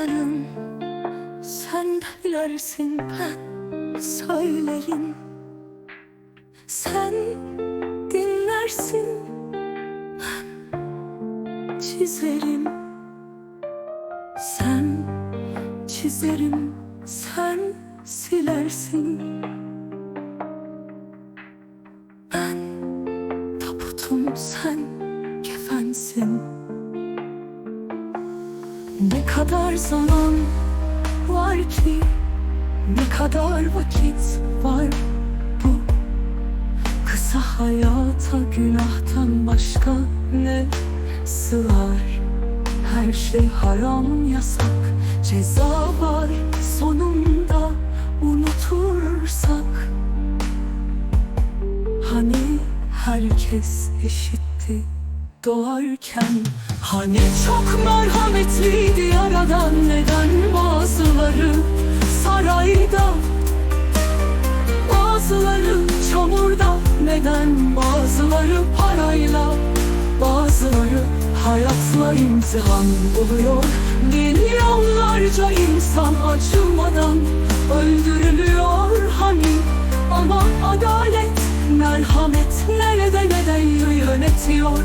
yarın Sen bilersin ben söyleyin. Sen dinlersin Ben çizerim. Sen çizerim Sen silersin. Ben taputum sen kadar zaman var ki Ne kadar vakit var bu? Kısa hayata günahtan başka ne sığar? Her şey haram yasak Ceza var. Sonunda unutursak Hani herkes eşitti doğarken Hani çok merhametliydi yaradan Neden bazıları sarayda Bazıları çamurda Neden bazıları parayla Bazıları hayatla imtihan buluyor. Milyonlarca insan acımadan öldürülüyor hani Ama adalet, merhamet nerede neden yönetiyor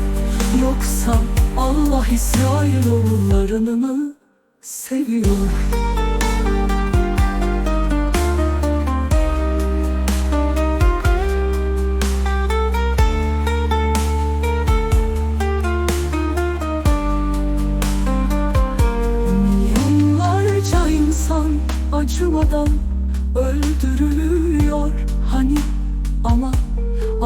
Yoksa Allah İsrail oğullarını mı seviyor? Milyonlarca insan acımadan öldürülüyor hani ama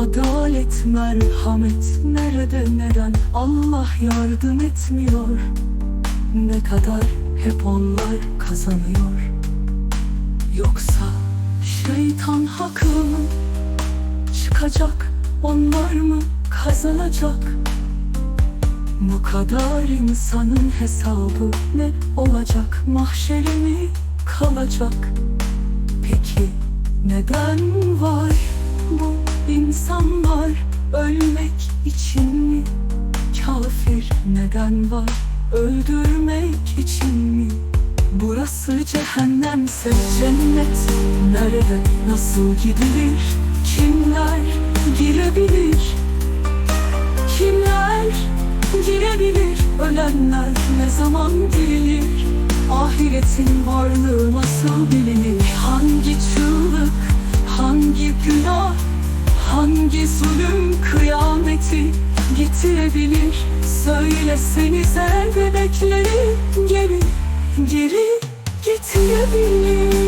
adalet merhamet nerede neden? Allah yardım etmiyor. Ne kadar hep onlar kazanıyor. Yoksa şeytan haklı çıkacak onlar mı? Kazanacak. Bu kadar insanın hesabı ne olacak? Mahşere mi kalacak? Peki neden var var? Öldürmek için mi? Burası cehennemse cennet Nerede nasıl gidilir? Kimler girebilir? Kimler girebilir? Ölenler ne zaman dirilir? Ahiretin varlığı nasıl bilinir? Hangi çığlık, hangi günah, hangi zulüm getirebilir? Söylesenize bebekleri geri, geri getirebilir